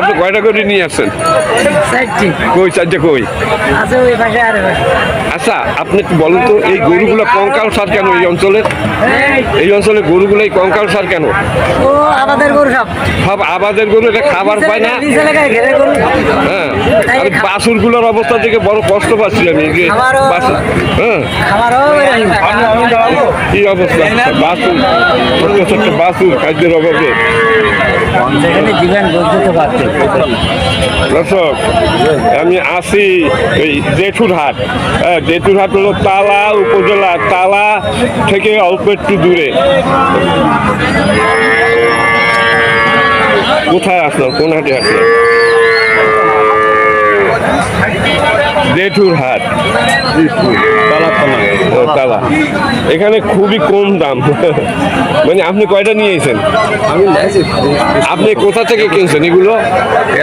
আপনি কয়টা করে নিয়ে আসছেন? কই চারটে কই। আচ্ছা আপনি একটু বলুন তো এই গরুগুলো কঙ্কাল সার কেন এই অঞ্চলে? এই। অঞ্চলে গরুগুলো এই কঙ্কাল সার কেন? গরু সব। সব আবাদের গরু এটা খাবার পায় না? হ্যাঁ আরগুলোর অবস্থা থেকে বড় কষ্ট পাচ্ছি আমি হ্যাঁ। কি অবস্থা? বাছুর ছোট্ট ছোট্ট বাছুর খাদ্যের অভাবে। জীবন পারছে দর্শক, আমি আসি এই জেঠুরহাট। হ্যাঁ জেঠুরহাট হলো তালা উপজেলা। তালা থেকে অল্প একটু দূরে। কোথায় আসলো? কোন হাটে আসলো? জেঠুরহাট হাট। তালা এখানে খুবই কম দাম। মানে আপনি কয়টা নিয়েছেন আমি আপনি কোথা থেকে কিনছেন এগুলো?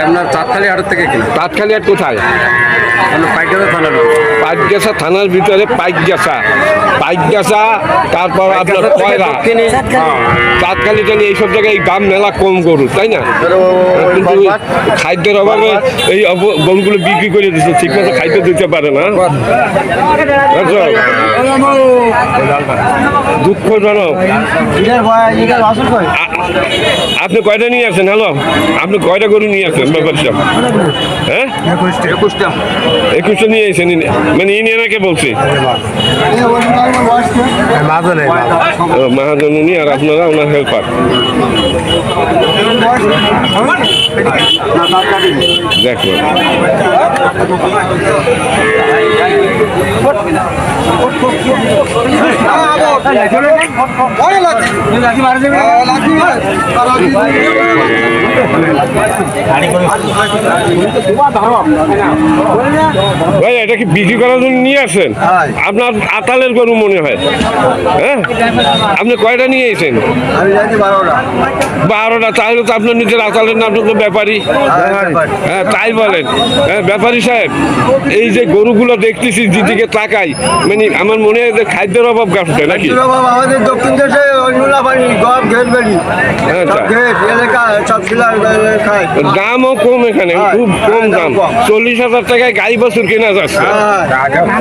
আপনার চাঁদখালি হাট থেকে কিনছেন তাৎখালি হাট কোথায়? পাইকারি থানার পাইকগাছা থানার ভিতরে পাইকগাছা পাইকগাছা তারপর আপনার কয়রা তাৎকালিক জানি এইসব জায়গায় এই দাম মেলা কম গরু তাই না? কিন্তু খাদ্যের অভাবে এই গরুগুলো বিক্রি করে দিচ্ছে ঠিক মতো খাদ্য দিতে পারে না? দুঃখজনক। আপনি কয়টা নিয়ে আসেন? হ্যালো আপনি কয়টা গরু নিয়ে আসেন ব্যাপার হ্যাঁ? একুশটা। একুশটা। নিয়ে এসেন ইনি- মানে ইনি এনাকে বলছি। মাহাজন উনি আর আপনারা ওনার হেল্পার দেখো ভাই এটা কি বিক্রি করার জন্য নিয়ে আসেন? আপনার আতালের গরু মনে হয়। হ্যাঁ? আপনি কয়টা নিয়ে এসেন বারোটা। বারোটা। তাহলে তো আপনার নিজের আতালের নাম তো ব্যাপারী। হ্যাঁ তাই বলেন। হ্যাঁ ব্যাপারী সাহেব এই যে গরুগুলো দেখতেছি যেদিকে তাকাই। মানে আমার মনে হয় যে খাদ্যের অভাব কাটছে নাকি? আমাদের দক্ষিণ দেশে অন্যরা পানি গম ঘের বেরি। আচ্ছা। দামও কম এখানে খুব কম দাম। চল্লিশ হাজার টাকায় গাই বাছুর কেনা যাচ্ছে।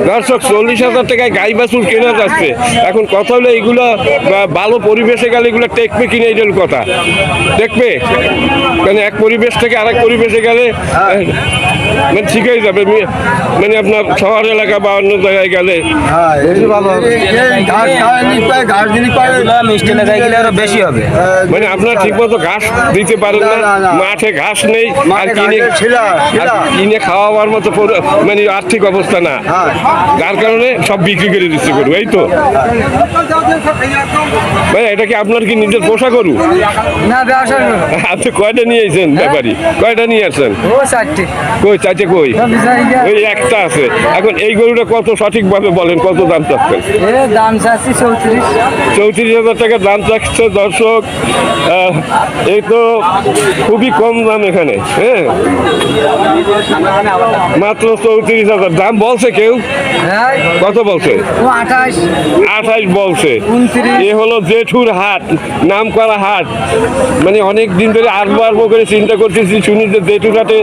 দর্শক চল্লিশ হাজার টাকায় গাই বাছুর কেনা যাচ্ছে। এখন কথা হলো এইগুলো ভালো পরিবেশে গেলে এগুলো টেকবে কিনে এটার কথা। দেখবে? মানে এক পরিবেশ থেকে আরেক পরিবেশে গেলে আহ, মানে ঠিক হয়ে যাবে মানে আপনার শহর এলাকা বা অন্য জায়গায় গেলে। হ্যাঁ মানে আপনার ঠিক মতো ঘাস দিতে পারেন না। মাঠে ঘাস নেই আর মাঠে কিনে কিনে খাওয়াবার মতো মানে আর্থিক অবস্থা না। হ্যাঁ। যার কারণে সব বিক্রি করে দিচ্ছে গরু এই তো। ভাই এটা কি আপনার কি নিজের পোষা গরু? না আপনি কয়টা নিয়ে এসেছেন ব্যাপারী? কয়টা নিয়ে আসছেন? কই চাচে কই? ওই একটা আছে। এখন এই গরুটা কত সঠিকভাবে বলেন কত দাম চাচ্ছেন? দাম চাচ্ছি চৌত্রিশ। চৌত্রিশ হাজার টাকা দাম চাচ্ছে দর্শক এই তো খুবই কম দাম এখানে হ্যাঁ? মাত্র চৌত্রিশ হাজার। দাম বলছে কেউ? হ্যাঁ। কত বলছে? আঠাশ। বলছে। এ হলো জেঠুর হাট নাম করা হাট। মানে অনেক দিন ধরে আসব আসব করে চিন্তা করতেছি শুনি যে জেঠুর হাটে